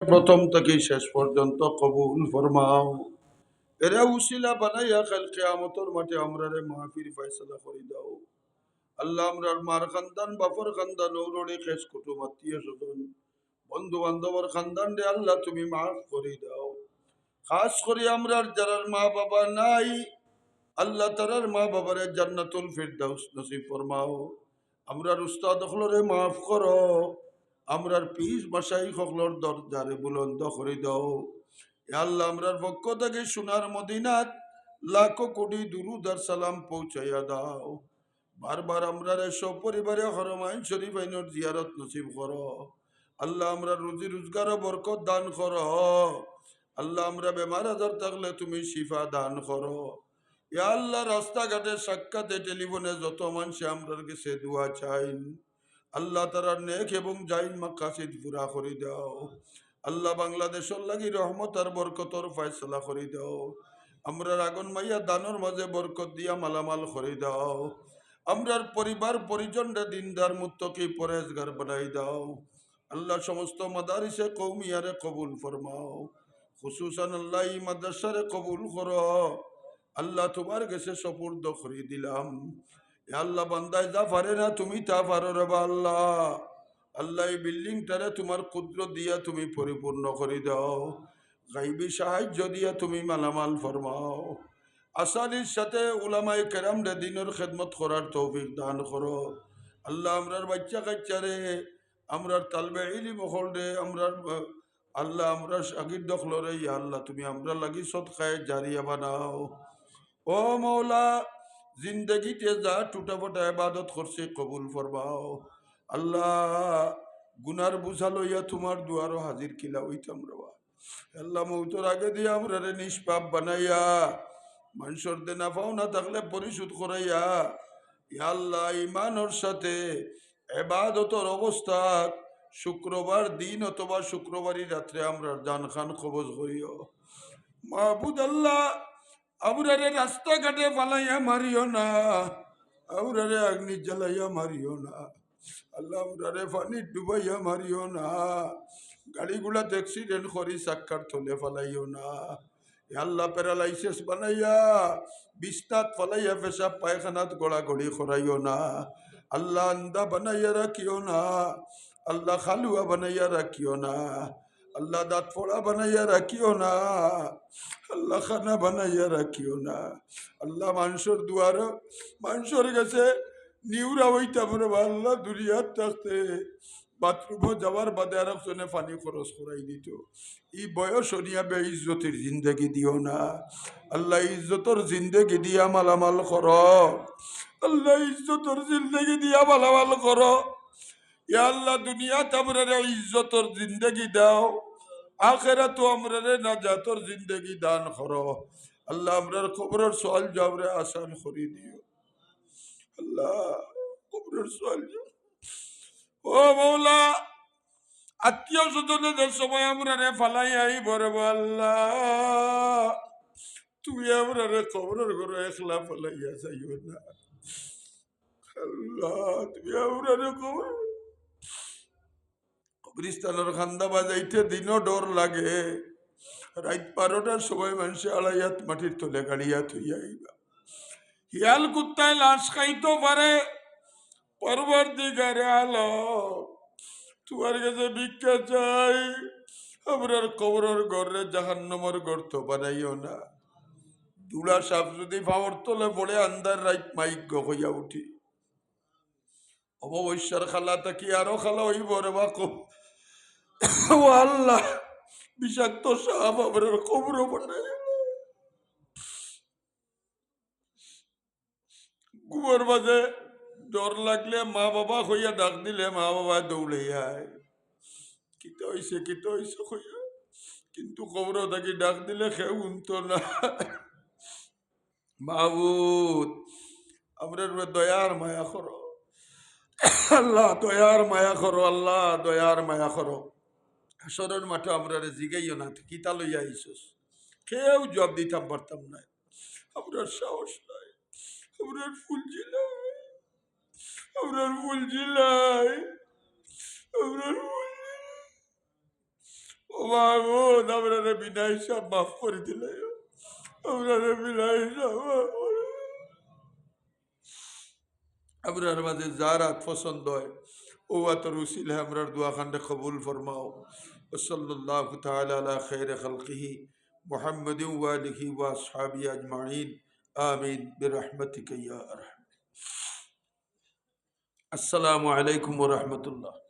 প্রথম থেকে শেষ পর্যন্ত কবুল ফরমাও। এরা উসিলা বানাইয়া খাল কেয়ামতর মাঠে আমরা রে মাহফির ফয়সালা করে দাও। আল্লাহ আমরার মার খানদান, বাপর খানদান ঔরড়ে খেস কুটুম আত্মীয় স্বজন বন্ধু বান্ধবর খানদান রে আল্লাহ, তুমি মাফ করে দাও। খাস করে আমরার যারার মা বাবা নাই, আল্লাহ তারার মা বাবারে জান্নাতুল ফিরদাউস নসিব ফরমাও। আমরার উস্তাদ হলরে মাফ করো। আমরার পিস বাসাই হকলর দরজারে বুলন্দ করে দাও। আল্লাহ আমরার পক্ষ থেকে সোনার মদিনাত লাখো কোটি দুরুদার সালাম পৌঁছাইয়া দাও। বারবার আমরা সপরিবারে হরমাইন শরীফ আইনর জিয়ারত নসিব করো। আল্লাহ আমরা রুজি রোজগার বরকত দান করো। আল্লাহ আমরা বেমার আজার থাকলে তুমি শিফা দান করো। ইয়া আল্লাহ রাস্তাঘাটে সাক্ষাতে টেলিফোনে যত মানুষ আমরার কাছে দোয়া চাইন আল্লাহ তারা নেক এবং জাইন মাকাসিদ পুরা করে দাও। আল্লাহ বাংলাদেশের লাগি রহমত আর বরকতর ফয়সলা করে দাও। আমরার আগুন মাইয়া দানোর মাঝে বরকত দিয়া মালামাল করে দাও। আমরার পরিবার, পরিজনরা দিনদার মুত্তকি পরেজগার বানাই দাও। আল্লাহ সমস্ত মাদারিসে কৌমিয়ারে কবুল ফরমাও। খুসুসান আল্লাহ মাদ্রাসারে কবুল করো। আল্লাহ তোমার গেছে সপুর্দ করে দিলাম। আল্লাহ বান্দায় যা পারে না তুমি তা পারো রে আল্লাহ। আল্লাহ এই বিল্ডিংটারে তোমার ক্ষুদ্র দিয়া তুমি পরিপূর্ণ করে দাও। গাইবি সাহায্য দিয়া তুমি মালামাল ফরমাও। আসানির সাথে উলামাই কেরাম রে দিনের খেদমত করার তৌফিক দান করো। আল্লাহ আমরার বাচ্চা কাচ্চারে আমরার তালবে ইলি মহল রে, আমরার, আল্লাহ আমরা আগির দখল রে। ইয়া আল্লাহ, তুমি আমরা লাগি সৎ খায় জারিয়া বানাও। ও মৌলা জিন্দগিতে যা টুটা ফটা এবাদত করছে কবুল ফরমাও। আল্লাহ, গুনার বুঝা লইয়া তোমার দুয়ারও হাজির কিলা হইতাম রবা। আল্লাহ মৌতর আগে দিয়ে আমরা নিষ্পাপ বানাইয়া, মানুষের দেনা পাওনা থাকলে পরিশোধ করাইয়া, ইয়া আল্লাহ ইমানোর সাথে এবাদতর অবস্থা, শুক্রবার দিন অথবা শুক্রবারই রাত্রে আমরা জান খান কবজ করিও। মাহবুদ আল্লাহ আবরারে রাস্তাঘাটে পালাইয়া মারিও না আবরারে আগ্নি জ্বালাইয়া মারিও না আল্লাহ আবরারে পানি ডুবাইয়া মারিও না গাড়িগুলাতে অ্যাক্সিডেন্ট করি সাক্ষার থলে ফালাইও না আল্লাহ প্যারালাইসিস বানাইয়া বিস্তাত ফালাইয়া পেশাব পায়খানাত গড়াগড়ি করাইও না আল্লাহ আন্দা বানাইয়া রাখিও না আল্লাহ খালুয়া বানাইয়া রাখিও না আল্লাহ দাঁত ফোড়া বানাইয়া রাখিও না, আল্লাহ খানা বানাইয়া রাখিও না। আল্লাহ মানুষের দুয়ার, মানুষের কাছে নিউরা হইতাম রে আল্লাহ দুনিয়ার থাকতে বাথরুমও যাওয়ার বাদে আর একজনে পানি খরচ করাই দিত। এই বয়স নিয়া বে ইজ্জতের জিন্দগি দিও না। আল্লাহ ইজ্জতর জিন্দগি দিয়া মালামাল কর। আল্লাহ ইজ্জতর জিন্দগি দিয়া মালামাল কর। ইয়া আল্লাহ দুনিয়া তামরে ইজ্জতর জিন্দগি দাও। আখেরা তো আমরা নাজাতর জিন্দগি দান করো। আল্লাহ আমরার খবরের সোয়াল জবরে আসান করি দিও। আল্লাহ খবরের সোয়াল ও মৌলা, আত্মীয় স্বজনদের সময় আমরা রে ফালাই আই বরে আল্লাহ তুমি আমরা রে খবরের ঘরে একলা ফালাইয়া যাইও না। আল্লাহ, তুমি আমরা রে খবর কবরিস্তানের খান্দা বাজাইতে দিনও ডর লাগে। রাত বারোটার সময় মানুষে আড়াইয়াত মাটির তলে গাড়িয়া থইয়া আইবা। হিয়াল কুত্তায় লাশ খাইতে পারে পরবর্তীকারে আলো তোমার কাছে ভিক্ষা চাই, আমরার কবরের ঘরে জাহান্নমর গর্ত বানাইও না। দুলা সাপ যদি ভাবর তলে পড়ে আন্দার রাত মাইক হইয়া উঠি। অবশ্যর খালা তাকি আরও খালা হইব রে বা আল্লাহ, বিষাক্ত সাপ আমার কবর বানাই গুবর মাঝে ডর লাগলে মা বাবা হইয়া ডাক দিলে মা বাবা দৌড়ে আয়। কিতে হইছে কিতে হইছে হইয়া কিন্তু কবর থাকি ডাক দিলে কেউ উনতো না। মাহবুদ আমরা দয়ার মায়া করো। আল্লাহ, দয়ার মায়া করো, আল্লাহ, দয়ার মায়া করো। হাসরের মাঠে আমরা জিগাইও না কিতা লইয়া আইসস। কেউ জবাব দিতাম পারতাম না। আমরা সাহস নাই, আমরা ফুল জিলাই আমরা ফুল জিলাই আমরা ফুল আমরা বিনাই সব মাফ করে দিলে, আমরা বিনাই সব মাফ করে আমরার মাঝে যার পছন্দ হয়, ও আতর উসিলে আমরার দোয়া খান্ডে কবুল ফরমাও। وصلى الله تعالى على خير خلقه محمد وآله وأصحابه أجمعين. آمين. برحمتك يا أرحم. السلام عليكم ورحمة الله.